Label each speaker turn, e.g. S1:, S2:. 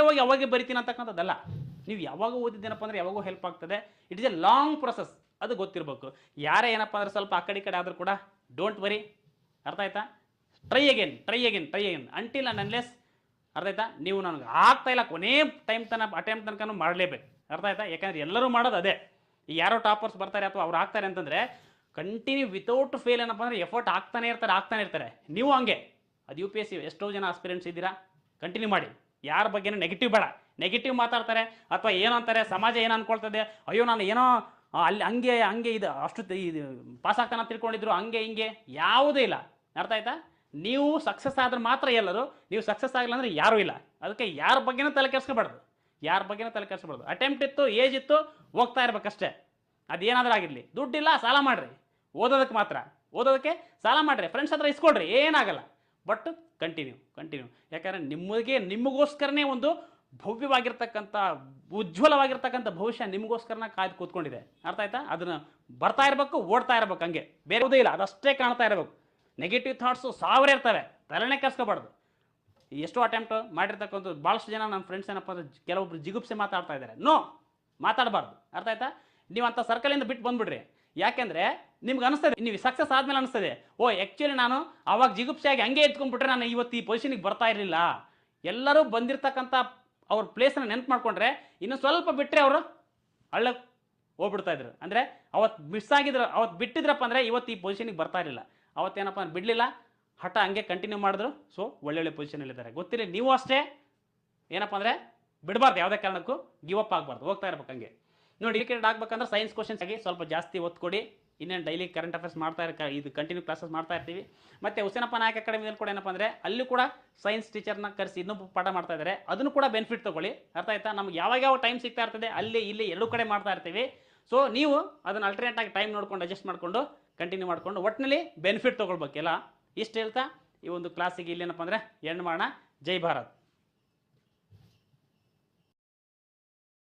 S1: ಹೋಗಿ ಯಾವಾಗ ಬರಿತೀನಿ ಅಂತಕ್ಕಂಥದ್ದಲ್ಲ. ನೀವು ಯಾವಾಗ ಓದಿದ್ದೇನಪ್ಪ ಅಂದ್ರೆ ಯಾವಾಗೂ ಹೆಲ್ಪ್ ಆಗ್ತದೆ. It is a long process ಅದು ಗೊತ್ತಿರಬೇಕು. ಯಾರೇ ಏನಪ್ಪ ಅಂದ್ರೆ ಸ್ವಲ್ಪ ಆ ಕಡೆ ಈ ಕಡೆ ಆದರೂ ಕೂಡ ಡೋಂಟ್ ವರಿ ಅರ್ಥ ಆಯ್ತಾ? Try again try again try again until and unless ಅರ್ಥ ಆಯ್ತಾ? ನೀವು ನನಗೆ ಆಗ್ತಾ ಇಲ್ಲ, ಕೊನೆ ಟೈಮ್ ತನಕ ಅಟೆಂಪ್ಟ್ ತನಕ ಮಾಡಲೇಬೇಕು. ಅರ್ಥ ಆಯ್ತಾ? ಯಾಕಂದ್ರೆ ಎಲ್ಲರೂ ಮಾಡೋದು ಅದೇ. ಯಾರೋ ಟಾಪರ್ಸ್ ಬರ್ತಾರೆ ಅಥವಾ ಅವ್ರು ಆಗ್ತಾರೆ ಅಂತಂದರೆ ಕಂಟಿನ್ಯೂ ವಿತೌಟ್ ಫೇಲ್ ಏನಪ್ಪ ಅಂದರೆ ಎಫರ್ಟ್ ಆಗ್ತಾನೆ ಇರ್ತಾರೆ ಆಗ್ತಾನೆ ಇರ್ತಾರೆ. ನೀವು ಹಂಗೆ. ಅದು ಯು ಪಿ ಎಸ್ ಸಿ ಎಷ್ಟೋ ಜನ ಆಸ್ಪಿರೆಂಟ್ಸ್ ಇದ್ದೀರಾ? ಕಂಟಿನ್ಯೂ ಮಾಡಿ. ಯಾರ ಬಗ್ಗೆನೂ ನೆಗೆಟಿವ್ ಬೇಡ. ನೆಗೆಟಿವ್ ಮಾತಾಡ್ತಾರೆ ಅಥವಾ ಏನು ಅಂತಾರೆ, ಸಮಾಜ ಏನು ಅನ್ಕೊಳ್ತದೆ, ಅಯ್ಯೋ ನಾನು ಏನೋ ಅಲ್ಲಿ ಹಂಗೆ ಹಂಗೆ ಇದು ಅಷ್ಟು ಪಾಸ್ ಆಗ್ತಾನೆ ತಿಳ್ಕೊಂಡಿದ್ರು, ಹಂಗೆ, ಹಿಂಗೆ, ಯಾವುದೂ ಇಲ್ಲ. ಅರ್ಥ ಆಯ್ತಾ? ನೀವು ಸಕ್ಸಸ್ ಆದ್ರೆ ಮಾತ್ರ ಎಲ್ಲರೂ, ನೀವು ಸಕ್ಸಸ್ ಆಗಿಲ್ಲ ಅಂದ್ರೆ ಯಾರೂ ಇಲ್ಲ. ಅದಕ್ಕೆ ಯಾರ ಬಗ್ಗೆನೂ ತಲೆ ಕೆಡಿಸ್ಕೋಬಾರ್ದು. ಯಾರ ಬಗ್ಗೆನೂ ತಲೆ ಕೆಡಿಸ್ಬಾರ್ದು ಅಟೆಂಪ್ಟ್ ಇತ್ತು ಏಜ್ ಇತ್ತು, ಹೋಗ್ತಾ ಇರ್ಬೇಕಷ್ಟೇ. ಅದೇನಾದ್ರೂ ಆಗಿರಲಿ ದುಡ್ಡಿಲ್ಲ, ಸಾಲ ಮಾಡ್ರಿ. ಓದೋದಕ್ಕೆ ಮಾತ್ರ. ಓದೋದಕ್ಕೆ ಸಾಲ ಮಾಡ್ರಿ. ಫ್ರೆಂಡ್ಸ್ ಹತ್ರ ಇಸ್ಕೊಡ್ರಿ ಏನಾಗಲ್ಲ. But continue continue. ಯಾಕಂದರೆ ನಿಮಗೆ, ನಿಮಗೋಸ್ಕರನೇ ಒಂದು ಭವ್ಯವಾಗಿರ್ತಕ್ಕಂಥ, ಉಜ್ವಲವಾಗಿರ್ತಕ್ಕಂಥ ಭವಿಷ್ಯ ನಿಮಗೋಸ್ಕರನ ಕಾಯ್ದು ಕೂತ್ಕೊಂಡಿದೆ. ಅರ್ಥ ಆಯ್ತಾ? ಅದನ್ನು ಬರ್ತಾ ಇರಬೇಕು, ಓಡ್ತಾ ಇರಬೇಕು ಹಂಗೆ. ಬೇರೆ ಇಲ್ಲ, ಅದಷ್ಟೇ ಕಾಣ್ತಾ ಇರಬೇಕು. ನೆಗೆಟಿವ್ ಥಾಟ್ಸು ಸಾವಿರ ಇರ್ತವೆ. ತಲೆನೇ ಕೆಸ್ಕೋಬಾರ್ದು ಎಷ್ಟೋ ಅಟೆಂಪ್ಟ್ ಮಾಡಿರ್ತಕ್ಕಂಥ ಭಾಳಷ್ಟು ಜನ ನಮ್ಮ ಫ್ರೆಂಡ್ಸ್ ಏನಪ್ಪ ಅಂದ್ರೆ ಕೆಲವೊಬ್ರು ಜಿಗುಪ್ಸೆ ಮಾತಾಡ್ತಾ ಇದ್ದಾರೆ. ನೋ ಮಾತಾಡಬಾರ್ದು. ಅರ್ಥ ಆಯ್ತಾ? ನೀವು ಅಂಥ ಸರ್ಕಲಿಂದ ಬಿಟ್ಟು ಬಂದ್ಬಿಡ್ರಿ. ಯಾಕೆಂದ್ರೆ ನಿಮ್ಗೆ ಅನಿಸ್ತದೆ, ನೀವು ಸಕ್ಸಸ್ ಆದ್ಮೇಲೆ ಅನಿಸ್ತದೆ, ಓ ಆ್ಯಕ್ಚುಲಿ ನಾನು ಅವಾಗ ಜಿಗುಪ್ಸೆಯಾಗಿ ಹಂಗೆ ಎತ್ಕೊಂಡ್ಬಿಟ್ರೆ ನಾನು ಇವತ್ತು ಈ ಪೊಸಿಷನಿಗೆ ಬರ್ತಾ ಇರಲಿಲ್ಲ. ಎಲ್ಲರೂ ಬಂದಿರತಕ್ಕಂಥ ಅವ್ರ ಪ್ಲೇಸನ್ನ ನೆನ್ಪು ಮಾಡ್ಕೊಂಡ್ರೆ ಇನ್ನು ಸ್ವಲ್ಪ ಬಿಟ್ಟರೆ ಅವರು ಹಳ್ಳಕ್ಕೆ ಹೋಗ್ಬಿಡ್ತಾ ಇದ್ರು. ಅಂದರೆ ಅವತ್ತು ಮಿಸ್ ಆಗಿದ್ರು ಅವತ್ತು ಬಿಟ್ಟಿದ್ರಪ್ಪ ಅಂದರೆ ಇವತ್ತು ಈ ಪೊಸಿಷನಿಗೆ ಬರ್ತಾ ಇರಲಿಲ್ಲ. ಅವತ್ತೇನಪ್ಪ ಅಂದ್ರೆ ಬಿಡಲಿಲ್ಲ. ಹಠ ಹಂಗೆ ಕಂಟಿನ್ಯೂ ಮಾಡಿದ್ರು. ಸೊ ಒಳ್ಳೊಳ್ಳೆ ಪೊಸಿಷನಲ್ಲಿದ್ದಾರೆ ಗೊತ್ತಿಲ್ಲ, ನೀವು ಅಷ್ಟೇ ಏನಪ್ಪ ಅಂದರೆ ಬಿಡಬಾರ್ದು ಯಾವುದೇ ಕಾರಣಕ್ಕೂ. ಗಿವಪ್ ಅಪ್ ಆಗಬಾರ್ದು. ಹೋಗ್ತಾ ಇರ್ಬೇಕು ಹಂಗೆ. ನೋಡಿ ಕ್ರಿಕೆಟ್ ಆಗ್ಬೇಕಂದ್ರೆ ಸೈನ್ಸ್ ಕ್ವಶನ್ಸ್ ಆಗಿ ಸ್ವಲ್ಪ ಜಾಸ್ತಿ ಒತ್ತು ಕೊಡಿ ಇನ್ನೇನು ಡೈಲಿ ಕರೆಂಟ್ ಅಫೇರ್ಸ್ ಮಾಡ್ತಾ ಇರ್ಕ ಇದು ಕಂಟಿನ್ಯೂ ಕ್ಲಾಸಸ್ ಮಾಡ್ತಾ ಇರ್ತೀವಿ. ಮತ್ತು ಹುಸೇನಪ್ಪ ನಾಯಕ್ ಅಕಾಡೆಮಿಯಲ್ಲಿ ಕೂಡ ಏನಪ್ಪ ಅಂದರೆ ಅಲ್ಲಿ ಕೂಡ ಸೈನ್ಸ್ ಟೀಚರ್ನ ಕರೆಸಿ ಇನ್ನೂ ಪಾಠ ಮಾಡ್ತಾ ಇದ್ದಾರೆ ಅದನ್ನು ಕೂಡ ಬೆನಿಫಿಟ್ ತಗೊಳ್ಳಿ. ಅರ್ಥ ಆಯ್ತಾ? ನಮ್ಗೆ ಯಾವಾಗ ಯಾವ ಟೈಮ್ ಸಿಗ್ತಾ ಇರ್ತದೆ, ಅಲ್ಲಿ, ಇಲ್ಲಿ ಎರಡು ಕಡೆ ಮಾಡ್ತಾ ಇರ್ತೀವಿ. ಸೊ ನೀವು ಅದನ್ನು ಅಲ್ಟರ್ನೇಟ್ ಆಗಿ ಟೈಮ್ ನೋಡ್ಕೊಂಡು ಅಡ್ಜಸ್ಟ್ ಮಾಡಿಕೊಂಡು ಕಂಟಿನ್ಯೂ ಮಾಡಿಕೊಂಡು ಒಟ್ಟಿನಲ್ಲಿ ಬೆನಿಫಿಟ್ ತೊಗೊಳ್ಬೇಕೆಲ್ಲ? ಇಷ್ಟು ಹೇಳ್ತಾ, ಈ ಒಂದು ಕ್ಲಾಸಿಗೆ ಇಲ್ಲೇನಪ್ಪ ಅಂದರೆ ಎಂಡ್ ಮಾಡೋಣ. ಜೈ ಭಾರತ್.